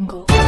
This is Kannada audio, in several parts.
Jungle.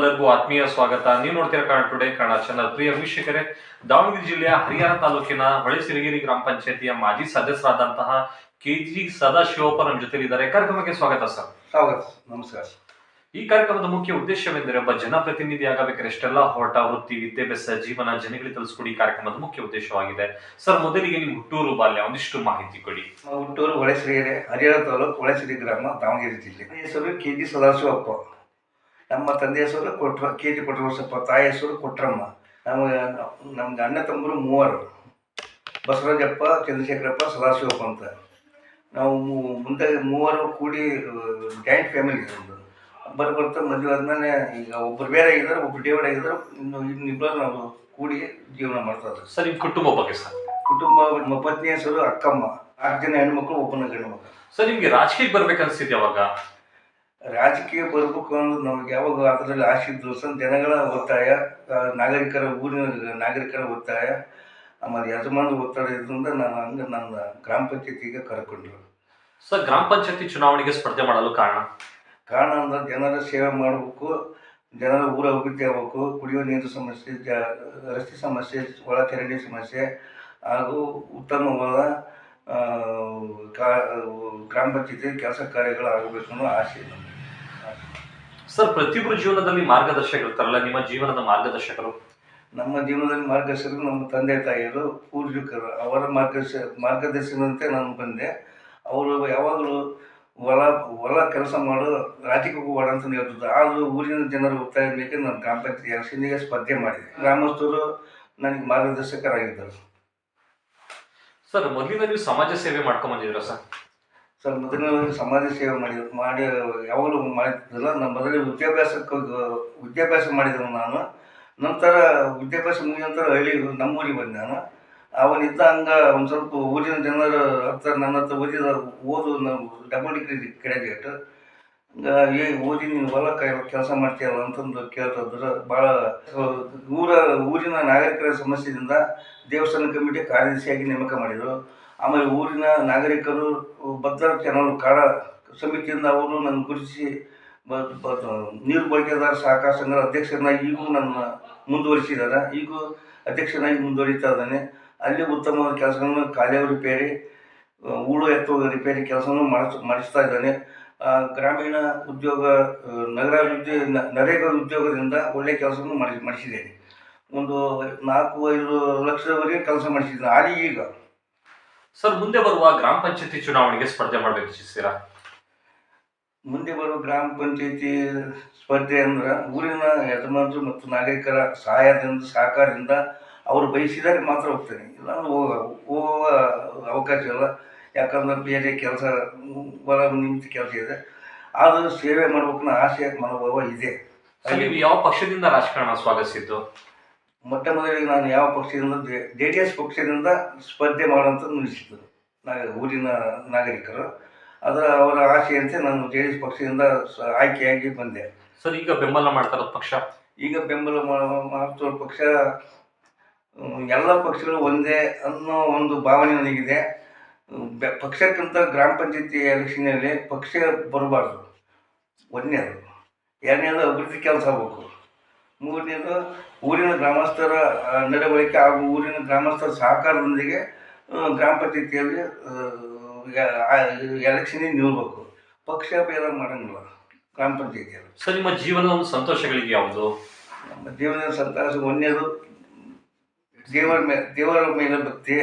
ತಮ್ಮೆಲ್ಲರಿಗೂ ಆತ್ಮೀಯ ಸ್ವಾಗತ. ನೀವು ನೋಡ್ತೀರಾ ಕಾಣ ಟುಡೇ ಕನ್ನಡ ಚಾನಲ್ ಪ್ರಿಯ ವೀಕ್ಷಕರೇ ದಾವಣಗೆರೆ ಜಿಲ್ಲೆಯ ಹರಿಹರ ತಾಲೂಕಿನ ಹೊಳೆಸಿರಿಗೇರಿ ಗ್ರಾಮ ಪಂಚಾಯತಿಯ ಮಾಜಿ ಸದಸ್ಯರಾದಂತಹ ಕೆ ಜಿ ಸದಾಶಿವಪ್ಪ ನಮ್ಮ ಜೊತೆಲಿದ್ದಾರೆ. ಕಾರ್ಯಕ್ರಮಕ್ಕೆ ಸ್ವಾಗತ ಸರ್. ಸ್ವಾಗತ ನಮಸ್ಕಾರ ಈ ಕಾರ್ಯಕ್ರಮದ ಮುಖ್ಯ ಉದ್ದೇಶವೆಂದರೆ ಒಬ್ಬ ಜನಪ್ರತಿನಿಧಿ ಆಗಬೇಕಾದ್ರೆ ಎಷ್ಟೆಲ್ಲ ಹೋರಾಟ ವೃತ್ತಿ ವಿದ್ಯಾಭ್ಯಾಸ ಜೀವನ ಜನಗಳಿಗೆ ತಿಳಿಸ್ಕೊಡಿ ಈ ಕಾರ್ಯಕ್ರಮದ ಮುಖ್ಯ ಉದ್ದೇಶವಾಗಿದೆ. ಸರ್ ಮೊದಲಿಗೆ ನಿಮ್ಮ ಹುಟ್ಟೂರು ಬಾಲ್ಯ ಒಂದಿಷ್ಟು ಮಾಹಿತಿ ಕೊಡಿ. ಹುಟ್ಟೂರು ಹೊಳೆಸಿರಿಗೆರೆ ಹರಿಹರ ತಾಲೂಕು ಹೊಳೆಸಿರಿ ಗ್ರಾಮ ದಾವಣಗೆರೆ ಜಿಲ್ಲೆ. ಹೆಸರು ಕೆ ಜಿ ಸದಾಶಿವಪ್ಪ. ನಮ್ಮ ತಂದೆ ಹೆಸರು ಕೊಟ್ರ ಕೆ ಜಿ ಸ್ವಲ್ಪ ತಾಯಿ ಹೆಸರು ಕೊಟ್ರಮ್ಮ. ನಮ್ಮ ನಮ್ಗೆ ಅಣ್ಣ ತಮ್ಮರು ಮೂವರು. ಬಸವರಾಜಪ್ಪ ಚಂದ್ರಶೇಖರಪ್ಪ ಸದಾಶಿವಪ್ಪ ಅಂತ. ನಾವು ಮುಂದೆ ಮೂವರು ಕೂಡಿ ಜಾಯಿಂಟ್ ಫ್ಯಾಮಿಲಿ ನಮ್ಮದು ಬರ ಬರ್ತಾ ಮದುವೆ ಆದ್ಮೇಲೆ ಈಗ ಒಬ್ಬರು ಬೇರೆ ಆಗಿದ್ದಾರೆ ಒಬ್ಬರು ಡಿವೈಡ್ ಆಗಿದ್ದಾರೆ ಇನ್ನು ಇನ್ನಿಬ್ಬರು ನಾವು ಕೂಡಿ ಜೀವನ ಮಾಡ್ತಾ ಇದ್ದಾರೆ ಸರ್ ನಿಮ್ಮ ಕುಟುಂಬ ಬಗ್ಗೆ ಸರ್? ಕುಟುಂಬ ನಮ್ಮ ಪತ್ನಿ ಹೆಸರು ಅಕ್ಕಮ್ಮ. ಆರು ಜನ ಹೆಣ್ಮಕ್ಳು ಒಬ್ಬನ ಗಂಡು ಮಕ್ಕಳು ಸರ್ ನಿಮಗೆ ರಾಜಕೀಯಕ್ಕೆ ಬರ್ಬೇಕನ್ಸಿದ್ದೆ ಅವಾಗ ರಾಜಕೀಯ ಬರಬೇಕು ಅನ್ನೋದು ನಮ್ಗೆ ಯಾವಾಗ ಅದರಲ್ಲಿ ಆಸೆ ಇದ್ದು ಜನಗಳ ಒತ್ತಾಯ ನಾಗರಿಕರ ಊರಿನ ನಾಗರಿಕರ ಒತ್ತಾಯ ಆಮೇಲೆ ಯಜಮಾನ ಒತ್ತಡ ಇದ್ರಿಂದ ನಾನು ಹಂಗೆ ನನ್ನ ಗ್ರಾಮ ಪಂಚಾಯತಿಗೆ ಕರ್ಕೊಂಡ್ರು. ಸರ್ ಗ್ರಾಮ ಪಂಚಾಯತಿ ಚುನಾವಣೆಗೆ ಸ್ಪರ್ಧೆ ಮಾಡಲು ಕಾರಣ? ಕಾರಣ ಅಂದ್ರೆ ಜನರ ಸೇವೆ ಮಾಡಬೇಕು ಜನರ ಊರ ಅಭಿವೃದ್ಧಿ ಆಗಬೇಕು ಕುಡಿಯುವ ನೀರು ಸಮಸ್ಯೆ ಜ ರಸ್ತೆ ಸಮಸ್ಯೆ ಒಳ ಚರಂಡಿ ಸಮಸ್ಯೆ ಹಾಗೂ ಉತ್ತಮವಾದ ಕಾ ಗ್ರಾಮ ಪಂಚಾಯತಿ ಕೆಲಸ ಕಾರ್ಯಗಳು ಆಗಬೇಕು ಅನ್ನೋ ಆಸೆ ಇದೆ ಸರ್ ಪ್ರತಿಯೊಬ್ಬರ ಜೀವನದಲ್ಲಿ ಮಾರ್ಗದರ್ಶಕರು ಇರ್ತಾರಲ್ಲ ನಿಮ್ಮ ಜೀವನದ ಮಾರ್ಗದರ್ಶಕರು? ನಮ್ಮ ಜೀವನದಲ್ಲಿ ಮಾರ್ಗದರ್ಶಕರು ನಮ್ಮ ತಂದೆ ತಾಯಿಯರು ಪೂರ್ವಿಕರು. ಅವರ ಮಾರ್ಗದರ್ಶ ಮಾರ್ಗದರ್ಶನದಂತೆ ನಾನು ಬಂದೆ. ಅವರು ಯಾವಾಗಲೂ ಹೊಲ ಹೊಲ ಕೆಲಸ ಮಾಡು ರಾಜಕೀಯ ಹೋಗೋಣ ಅಂತ ಹೇಳ್ತಿದ್ರು ಆದರೂ ಊರಿನ ಜನರು ಒತ್ತಾಯ ಮೇಲೆ ನಾನು ಗ್ರಾಮ ಪಂಚಾಯತಿ ಎಲೆಕ್ಷನ್ಗೆ ಸ್ಪರ್ಧೆ ಮಾಡಿದೆ. ಗ್ರಾಮಸ್ಥರು ನನಗೆ ಮಾರ್ಗದರ್ಶಕರಾಗಿದ್ದರು. ಸರ್ ಮೊದಲಿಂದ ನೀವು ಸಮಾಜ ಸೇವೆ ಮಾಡ್ಕೊಂಡ್ ಬಂದಿದ್ರ ಸರ್? ಸರ್ ಮೊದಲನೇ ಸಮಾಜ ಸೇವೆ ಮಾಡಿ ಮಾಡಿ, ಯಾವಾಗಲೂ ಮಾಡ್ತಿದ್ದಿಲ್ಲ ನಮ್ಮ ಮೊದಲೇ ವಿದ್ಯಾಭ್ಯಾಸಕ್ಕೆ ವಿದ್ಯಾಭ್ಯಾಸ ಮಾಡಿದೆವು ನಾನು. ನಂತರ ವಿದ್ಯಾಭ್ಯಾಸ ಮುಗಿದ ನಂತರ ಹಳ್ಳಿ, ನಮ್ಮೂರಿಗೆ ಬಂದೆ ನಾನು. ಅವನಿದ್ದ ಹಂಗೆ ಒಂದು ಸ್ವಲ್ಪ ಊರಿನ ಜನರ ಹತ್ರ ನನ್ನ ಹತ್ರ ಓದಿದ, ಓದು ನಾವು ಡಬಲ್ ಡಿಗ್ರಿ ಗ್ರಾಜುಯೇಟ್ ಏ, ಓದಿ, ನೀನು ಹೊಲ ಕೆಲಸ ಮಾಡ್ತೀಯಲ್ಲ ಅಂತಂದು ಕೇಳ್ತಿದ್ರು ಭಾಳ ಊರ, ಊರಿನ ನಾಗರಿಕರ ಸಮಸ್ಯೆಯಿಂದ ದೇವಸ್ಥಾನ ಕಮಿಟಿ ಕಾರ್ಯದರ್ಶಿಯಾಗಿ ನೇಮಕ ಮಾಡಿದರು. ಆಮೇಲೆ ಊರಿನ ನಾಗರಿಕರು ಭದ್ರ ಚಾನಲ್ ಕಾಡ ಸಮಿತಿಯಿಂದ ಅವರು ನನ್ನ ಗುರುತಿಸಿ ನೀರು ಬಳಕೆದಾರ ಸಹಕಾರ ಸಂಘದ ಅಧ್ಯಕ್ಷರನ್ನಾಗಿ ಈಗೂ ನನ್ನ ಮುಂದುವರಿಸಿದ್ದಾರೆ. ಈಗೂ ಅಧ್ಯಕ್ಷನಾಗಿ ಮುಂದುವರಿತಾ ಇದ್ದಾನೆ. ಅಲ್ಲಿ ಉತ್ತಮವಾದ ಕೆಲಸಗಳನ್ನು ಕಾಲೇವು ರಿಪೇರಿ ಊಳು ಎತ್ತುವ ರಿಪೇರಿ ಕೆಲಸವನ್ನು ಮಾಡಿಸ್, ಮಾಡಿಸ್ತಾ ಇದ್ದಾನೆ. ಗ್ರಾಮೀಣ ಉದ್ಯೋಗ ನಗರಾಭಿವೃದ್ಧಿ ನರೇಗಾ ಉದ್ಯೋಗದಿಂದ ಒಳ್ಳೆಯ ಕೆಲಸವನ್ನು ಮಾಡಿ ಮಾಡಿಸಿದ್ದೇನೆ. ಒಂದು ನಾಲ್ಕು, ಐದು ಲಕ್ಷದವರೆಗೆ ಕೆಲಸ ಮಾಡಿಸಿದ್ದೇನೆ. ಹಾಲಿ ಈಗ ಸರ್ ಮುಂದೆ ಬರುವ ಗ್ರಾಮ ಪಂಚಾಯತಿ ಚುನಾವಣೆಗೆ ಸ್ಪರ್ಧೆ ಮಾಡಬೇಕು ಇಚ್ಛಿಸ್ತೀರಾ ಮುಂದೆ ಬರುವ ಗ್ರಾಮ ಪಂಚಾಯತಿ ಸ್ಪರ್ಧೆ ಅಂದ್ರೆ ಊರಿನ ಯಜಮಾನರು ಮತ್ತು ನಾಗರಿಕರ ಸಹಾಯದಿಂದ ಸಹಕಾರದಿಂದ ಅವರು ಬಯಸಿದರೆ ಮಾತ್ರ ಹೋಗ್ತೇನೆ. ಇಲ್ಲಾಂದ್ರೆ ಹೋಗ ಹೋಗುವ ಅವಕಾಶ ಇಲ್ಲ. ಯಾಕಂದ್ರೆ ಬೇರೆ ಕೆಲಸ ಬರ ನಿಮಿತ್ತ ಕೆಲಸ ಇದೆ. ಆದರೂ ಸೇವೆ ಮಾಡ್ಬೇಕನ್ನೋ ಆಸೆ ಮನೋಭಾವ ಇದೆ. ಅಲ್ಲಿ ಯಾವ ಪಕ್ಷದಿಂದ ರಾಜಕಾರಣ ಸ್ವಾಗತಿಸಿದ್ದು? ಮೊಟ್ಟ ಮೊದಲಿಗೆ ನಾನು ಯಾವ ಪಕ್ಷದಿಂದ ಜೆ ಡಿ ಎಸ್ ಪಕ್ಷದಿಂದ ಸ್ಪರ್ಧೆ ಮಾಡುವಂತ ನಿಲ್ಲಿಸಿದ್ದರು ನಾಗ ಊರಿನ ನಾಗರಿಕರು. ಅದರ ಅವರ ಆಸೆಯಂತೆ ನಾನು ಜೆ ಡಿ ಎಸ್ ಪಕ್ಷದಿಂದ ಆಯ್ಕೆಯಾಗಿ ಬಂದೆ. ಸರ್ ಈಗ ಬೆಂಬಲ ಮಾಡ್ತಾರ ಪಕ್ಷ? ಈಗ ಬೆಂಬಲ ಮಾ- ಮಾಡ್ತಿರೋ ಪಕ್ಷ ಎಲ್ಲ ಪಕ್ಷಗಳು ಒಂದೇ ಅನ್ನೋ ಒಂದು ಭಾವನೆ ನನಗಿದೆ. ಬೆ- ಪಕ್ಷಕ್ಕಿಂತ ಗ್ರಾಮ ಪಂಚಾಯತಿ ಎಲೆಕ್ಷನಲ್ಲಿ ಪಕ್ಷ ಬರಬಾರ್ದು. ಒಂದನೇದು. ಎರಡನೇದು ಅಭಿವೃದ್ಧಿ ಕೆಲಸ ಆಗಬೇಕು. ಮೂರನೇದು ಊರಿನ ಗ್ರಾಮಸ್ಥರ ನಡವಳಿಕೆ ಹಾಗೂ ಊರಿನ ಗ್ರಾಮಸ್ಥರ ಸಹಕಾರದೊಂದಿಗೆ ಗ್ರಾಮ ಪಂಚಾಯತಿಯಲ್ಲಿ ಎಲೆಕ್ಷನಿಗೆ ನಿಲ್ಬೇಕು. ಪಕ್ಷ ಭೇದ ಮಾಡಂಗಿಲ್ಲ ಗ್ರಾಮ ಪಂಚಾಯತಿಯಲ್ಲಿ. ಸರ್ ನಿಮ್ಮ ಜೀವನದ ಒಂದು ಸಂತೋಷಗಳಿಗೆ ಯಾವುದು? ನಮ್ಮ ಜೀವನದ ಸಂತೋಷ ಒಂದೇದು ದೇವರ ಮೇಲೆ ದೇವರ ಮೇಲೆ ಭಕ್ತಿ.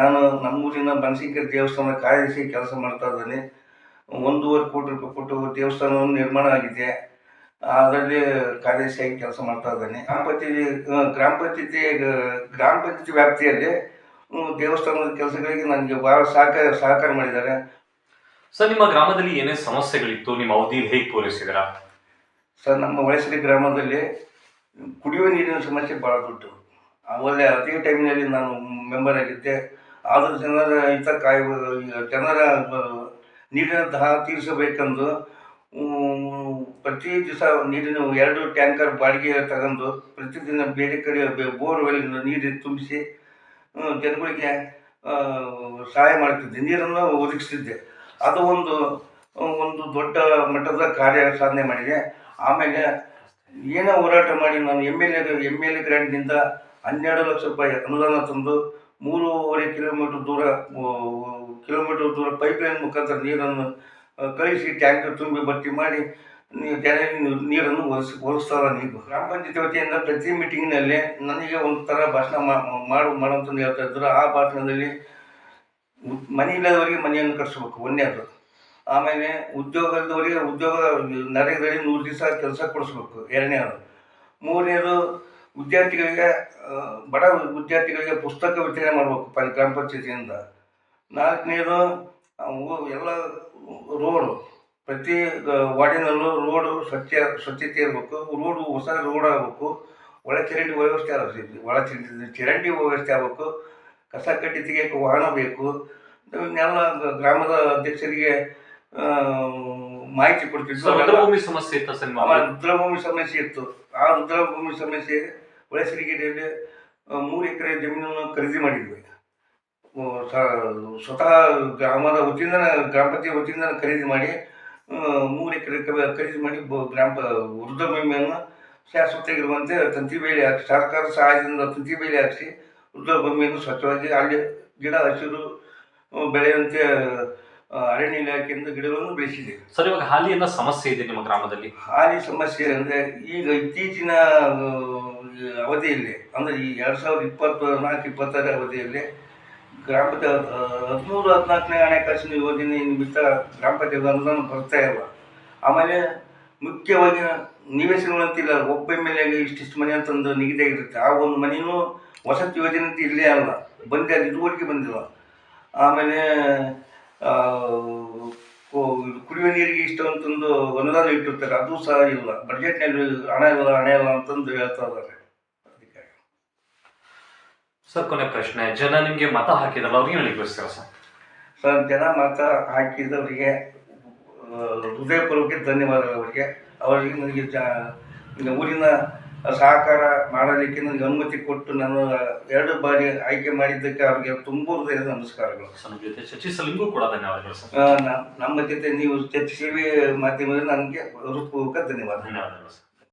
ನಾನು ನಮ್ಮೂರಿನ ಬನಶಂಕರಿ ದೇವಸ್ಥಾನ ಕಾಯಿಸಿ ಕೆಲಸ ಮಾಡ್ತಾ ಇದ್ದೇನೆ. ಒಂದೂವರೆ ಕೋಟಿ ರೂಪಾಯಿ ಕೊಟ್ಟು ದೇವಸ್ಥಾನವನ್ನು ನಿರ್ಮಾಣ ಆಗಿದೆ. ಅದರಲ್ಲಿ ಕಾರ್ಯದರ್ಶಿಯಾಗಿ ಕೆಲಸ ಮಾಡ್ತಾ ಇದ್ದೇನೆ. ಗ್ರಾಮ ಪಂಚಾಯತಿ ಗ್ರಾಮ ಪಂಚಾಯತಿ ಗ್ರಾಮ ಪಂಚಾಯತಿ ವ್ಯಾಪ್ತಿಯಲ್ಲಿ ದೇವಸ್ಥಾನದ ಕೆಲಸಗಳಿಗೆ ನನಗೆ ಭಾಳ ಸಹಕಾರ ಸಹಕಾರ ಮಾಡಿದ್ದಾರೆ. ಸರ್ ನಿಮ್ಮ ಗ್ರಾಮದಲ್ಲಿ ಏನೇ ಸಮಸ್ಯೆಗಳಿತ್ತು? ನಿಮ್ಮ ಅವಧಿ ಹೇಗೆ ಪೂರೈಸಿದ್ರ? ಸರ್ ನಮ್ಮ ವಯಸ್ಸಿನ ಗ್ರಾಮದಲ್ಲಿ ಕುಡಿಯುವ ನೀರಿನ ಸಮಸ್ಯೆ ಭಾಳ ದೊಡ್ಡ ಆಮೇಲೆ ಅದೇ ಟೈಮ್ನಲ್ಲಿ ನಾನು ಮೆಂಬರ್ ಆಗಿದ್ದೆ. ಆದರೂ ಜನರ ಇಂಥ ಕಾಯುವ ಜನರ ನೀರಿನ ದಹ ತೀರಿಸಬೇಕೆಂದು ಪ್ರತಿ ದಿವಸ ನೀರಿನ ಎರಡು ಟ್ಯಾಂಕರ್ ಬಾಡಿಗೆ ತಗೊಂಡು ಪ್ರತಿದಿನ ಬೇರೆ ಕಡೆ ಬೋರ್ವೆಲ್ಲಿಂದ ನೀರು ತುಂಬಿಸಿ ಜನಗಳಿಗೆ ಸಹಾಯ ಮಾಡ್ತಿದ್ದೆ ನೀರನ್ನು ಒದಗಿಸ್ತಿದ್ದೆ. ಅದು ಒಂದು ಒಂದು ದೊಡ್ಡ ಮಟ್ಟದ ಕಾರ್ಯ ಸಾಧನೆ ಮಾಡಿದೆ. ಆಮೇಲೆ ಏನೇ ಹೋರಾಟ ಮಾಡಿ ನಾನು M L A, M L A ಗ್ರ್ಯಾಂಟ್ನಿಂದ ಹನ್ನೆರಡು ಲಕ್ಷ ರೂಪಾಯಿ ಅನುದಾನ ತಂದು ಮೂರುವರೆ ಕಿಲೋಮೀಟ್ರ್ ದೂರ ಕಿಲೋಮೀಟ್ರ್ ದೂರ ಪೈಪ್ಲೈನ್ ಮುಖಾಂತರ ನೀರನ್ನು ಕಳಿಸಿ ಟ್ಯಾಂಕರ್ ತುಂಬಿ ಭರ್ತಿ ಮಾಡಿ ನೀ- ಜನರಿಗೆ ನೀರು- ನೀರನ್ನು ಒದಗಿಸ್ ಒದಗಿಸ್ತಾರ ನೀವು ಗ್ರಾಮ ಪಂಚಾಯತಿ ವತಿಯಿಂದ ಪ್ರತಿ ಮೀಟಿಂಗ್ನಲ್ಲಿ ನನಗೆ ಒಂದು ಥರ ಭಾಷಣ ಮಾಡು ಮಾಡುವಂತ ಹೇಳ್ತಾ ಇದ್ರು. ಆ ಭಾಷಣದಲ್ಲಿ ಮನೆ ಇಲ್ಲದವರಿಗೆ ಮನೆಯನ್ನು ಕಟ್ಸ್ಬೇಕು ಒಂದನೇದು ಆಮೇಲೆ ಉದ್ಯೋಗದವರಿಗೆ ಉದ್ಯೋಗ ನರೇಗಾದಲ್ಲಿ ನೂರು ದಿವಸ ಕೆಲಸ ಕೊಡಿಸ್ಬೇಕು ಎರಡನೇದು ಮೂರನೇದು ವಿದ್ಯಾರ್ಥಿಗಳಿಗೆ ಬಡ ವಿದ್ಯಾರ್ಥಿಗಳಿಗೆ ಪುಸ್ತಕ ವಿತರಣೆ ಮಾಡಬೇಕು ಪ ಗ್ರಾಮ ಪಂಚಾಯತಿಯಿಂದ ನಾಲ್ಕನೇದು ಎಲ್ಲ ರೋಡು. ಪ್ರತಿ ವಾರ್ಡಿನಲ್ಲೂ ರೋಡು ಸ್ವಚ್ಛ ಸ್ವಚ್ಛತೆ ಇರಬೇಕು ರೋಡು ಹೊಸ ರೋಡ್ ಆಗಬೇಕು ಒಳ ಚರಂಡಿ ವ್ಯವಸ್ಥೆ ಆಗಬೇಕು ಒಳ ಚರಂಡಿ ಚರಂಡಿ ವ್ಯವಸ್ಥೆ ಆಗಬೇಕು ಕಸ ಕಡ್ಡಿ ತೆಗಿಯೋಕ್ಕೆ ವಾಹನ ಬೇಕು ಇವನ್ನೆಲ್ಲ ಗ್ರಾಮದ ಅಧ್ಯಕ್ಷರಿಗೆ ಮಾಹಿತಿ ಕೊಡ್ತಿದ್ವಿ ರುದ್ರಭೂಮಿ ಸಮಸ್ಯೆ ಇತ್ತು ಸರ್ ರುದ್ರಭೂಮಿ ಸಮಸ್ಯೆ ಇತ್ತು. ಆ ರುದ್ರಭೂಮಿ ಸಮಸ್ಯೆ ಹೊಳೆಸಿರಿಗೆರೆಯಲ್ಲಿ ಮೂರು ಎಕರೆ ಜಮೀನನ್ನು ಖರೀದಿ ಮಾಡಿದ್ವಿ. ಸ್ವತಃ ಗ್ರಾಮದ ವತಿಯಿಂದ ಗ್ರಾಮ ಪಂಚಾಯತ್ ವತಿಯಿಂದ ಖರೀದಿ ಮಾಡಿ ಮೂರು ಎಕರೆ ಖರೀದಿ ಮಾಡಿ ಗ್ರಾಮ ವೃದ್ಧ ಭೂಮಿಯನ್ನು ಶಾಶ್ವತವಾಗಿರುವಂತೆ ತಂತಿ ಬೇಲಿ ಹಾಕಿ ಸರ್ಕಾರ ಸಹಾಯದಿಂದ ತಂತಿ ಬೇಲಿ ಹಾಕಿಸಿ ರುದ್ರಭೂಮಿಯನ್ನು ಸ್ವಚ್ಛವಾಗಿ ಅಲ್ಲಿ ಗಿಡ ಹಸಿರು ಬೆಳೆಯುವಂತೆ ಅರಣ್ಯ ಇಲಾಖೆಯಿಂದ ಗಿಡಗಳನ್ನು ಬೆಳೆಸಿದೆ. ಸರ್ ಇವಾಗ ಹಾಲಿನ ಸಮಸ್ಯೆ ಇದೆ ನಿಮ್ಮ ಗ್ರಾಮದಲ್ಲಿ. ಹಾಲಿ ಸಮಸ್ಯೆ ಅಂದರೆ ಈಗ ಇತ್ತೀಚಿನ ಅವಧಿಯಲ್ಲಿ ಅಂದರೆ ಈ ಎರಡು ಸಾವಿರದ ಇಪ್ಪತ್ತು ನಾಲ್ಕು ಇಪ್ಪತ್ತರ ಅವಧಿಯಲ್ಲಿ ಗ್ರಾಮ ಪಂಚಾಯತ್ ಹದಿಮೂರು, ಹದಿನಾಲ್ಕನೇ ಹಣಕಾಸಿನ ಯೋಜನೆ ನಿಮಿತ್ತ ಗ್ರಾಮ ಪಂಚಾಯತ್ ಅನುದಾನ ಬರ್ತಾ ಇಲ್ಲ. ಆಮೇಲೆ ಮುಖ್ಯವಾಗಿ ನಿವೇಶನಗಳಂತಿಲ್ಲ. ಒಬ್ಬ ಎಂ ಎಲ್ ಎಗೆ ಇಷ್ಟಿಷ್ಟು ಮನೆ ಅಂತಂದು ನಿಗದಿಯಾಗಿರುತ್ತೆ ಆ ಒಂದು ಮನೆಯೂ ವಸತಿ ಯೋಜನೆ ಅಂತ ಇಲ್ಲೇ ಅಲ್ಲ. ಬಂದೆ ಅದು ಇದುವರೆಗೆ ಬಂದಿಲ್ಲ. ಆಮೇಲೆ ಕುಡಿಯುವ ನೀರಿಗೆ ಇಷ್ಟು ಅಂತಂದು ಅನುದಾನ ಇಟ್ಟಿರ್ತಾರೆ. ಅದು ಸಹ ಇಲ್ಲ. ಬಡ್ಜೆಟ್ನಲ್ಲಿ ಹಣ ಇಲ್ಲ ಹಣ ಇಲ್ಲ ಅಂತಂದು ಹೇಳ್ತಾ ಇದ್ದಾರೆ. ಸರ್ ಕೊನೆ ಪ್ರಶ್ನೆ. ಜನ ನಿಮಗೆ ಮತ ಹಾಕಿದ್ರಲ್ಲ ಅವ್ರಿಗೆ ಹೇಳಿ ಬಯಸ್ತೀರಾ ಸರ್? ಸರ್ ಜನ ಮತ ಹಾಕಿದವರಿಗೆ ಹೃದಯಪೂರ್ವಕ ಧನ್ಯವಾದಗಳು ಅವರಿಗೆ. ಅವರಿಗೆ ನನಗೆ ಜ ಊರಿನ ಸಹಕಾರ ಮಾಡಲಿಕ್ಕೆ ನನಗೆ ಅನುಮತಿ ಕೊಟ್ಟು ನಾನು ಎರಡು ಬಾರಿ ಆಯ್ಕೆ ಮಾಡಿದ್ದಕ್ಕೆ ಅವರಿಗೆ ತುಂಬ ಹೃದಯದ ನಮಸ್ಕಾರಗಳು. ನಮ್ಮ ಜೊತೆ ಚರ್ಚಿಸಲಿಂಗೂ ಕೂಡ ಧನ್ಯವಾದಗಳು ಸರ್. ನಮ್ಮ ಜೊತೆ ನೀವು ಚರ್ಚಿಸಿ ಮಾಧ್ಯಮದಲ್ಲಿ ನನಗೆ ಹೃತ್ಪೂರ್ವಕ ಧನ್ಯವಾದ ಧನ್ಯವಾದಗಳು ಸರ್.